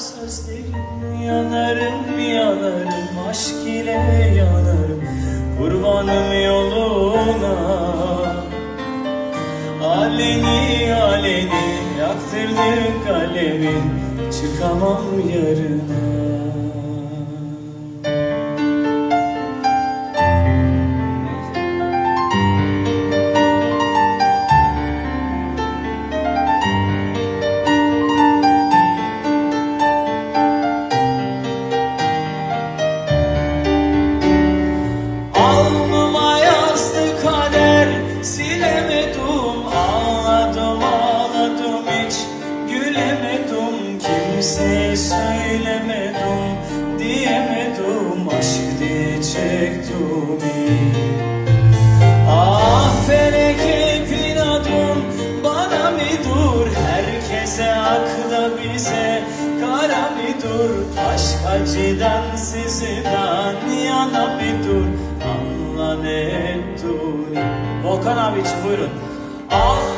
sözlerin Yanarım yanarım aşk ile yanarım Kurbanım yoluna. Aleni aleni yaktırdık alevi Çıkamam yarına Kimseye söylemedim diyemedim Aşk diye çektim. Ah felek hep inadım bana mı dur? Herkese akla bize kara mı dur? Aşk acıdan sizden yana mı dur? Anla ne dur? Volkan abi için buyurun. Ah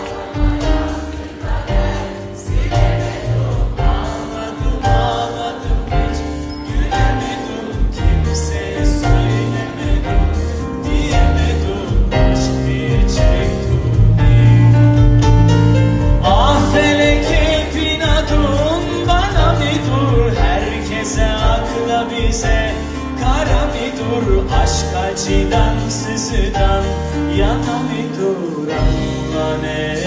bize. Kara mı dur Aşk acıdan sızıdan yana mı dur Allah ne